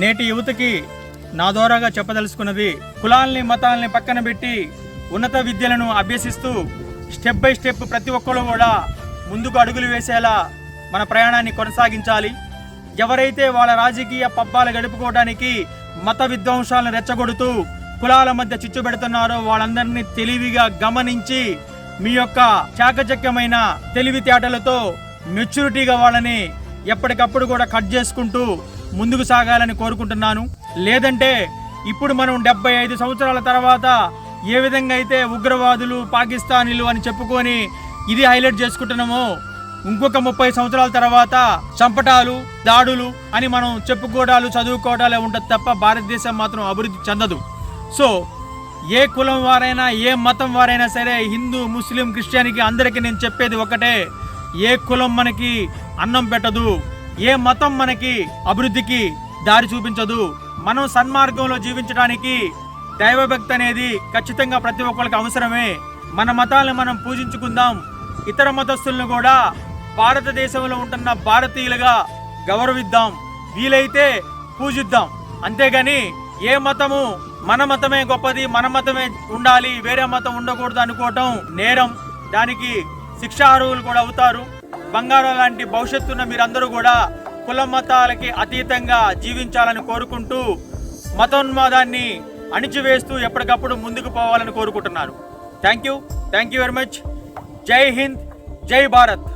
నేటి యువతకి నా ద్వారాగా చెప్పదలుచుకున్నది కులాల్ని మతాల్ని పక్కన పెట్టి ఉన్నత విద్యలను అభ్యసిస్తూ స్టెప్ బై స్టెప్ ప్రతి ఒక్కరు కూడా ముందుకు అడుగులు వేసేలా మన ప్రయాణాన్ని కొనసాగించాలి. ఎవరైతే వాళ్ళ రాజకీయ పబ్బాలు గడుపుకోవడానికి మత విధ్వంసాలను రెచ్చగొడుతూ కులాల మధ్య చిచ్చు పెడుతున్నారో వాళ్ళందరినీ తెలివిగా గమనించి మీ యొక్క చాకచక్యమైన తెలివితేటలతో మెచ్యూరిటీగా వాళ్ళని ఎప్పటికప్పుడు కూడా కట్ చేసుకుంటూ ముందుకు సాగాలని కోరుకుంటున్నాను. లేదంటే ఇప్పుడు మనం డెబ్బై ఐదు సంవత్సరాల తర్వాత ఏ విధంగా అయితే ఉగ్రవాదులు పాకిస్తానీలు అని చెప్పుకొని ఇది హైలైట్ చేసుకుంటున్నామో ఇంకొక ముప్పై సంవత్సరాల తర్వాత చంపటాలు దాడులు అని మనం చెప్పుకోవడాలు చదువుకోవడాలే ఉంటుంది తప్ప భారతదేశం మాత్రం అభివృద్ధి చెందదు. సో ఏ కులం వారైనా ఏ మతం వారైనా సరే హిందూ ముస్లిం క్రిస్టియానికి అందరికీ నేను చెప్పేది ఒకటే ఏ కులం మనకి అన్నం పెట్టదు. ఏ మతం మనకి అభివృద్ధికి దారి చూపించదు. మనం సన్మార్గంలో జీవించడానికి దైవభక్తి అనేది ఖచ్చితంగా ప్రతి ఒక్కరికి అవసరమే. మన మతాలను మనం పూజించుకుందాం. ఇతర మతస్థులను కూడా భారతదేశంలో ఉంటున్న భారతీయులుగా గౌరవిద్దాం. వీలైతే పూజిద్దాం. అంతేగాని ఏ మతము మన మతమే గొప్పది మన మతమే ఉండాలి వేరే మతం ఉండకూడదు అనుకోవటం నేరం. దానికి శిక్షార్హులు కూడా అవుతారు. బంగారం లాంటి భవిష్యత్తున్న మీరందరూ కూడా కుల మతాలకి అతీతంగా జీవించాలని కోరుకుంటూ మతోన్మాదాన్ని అణిచివేస్తూ ఎప్పటికప్పుడు ముందుకు పోవాలని కోరుకుంటున్నారు. Thank you thank you very much Jai Hind Jai Bharat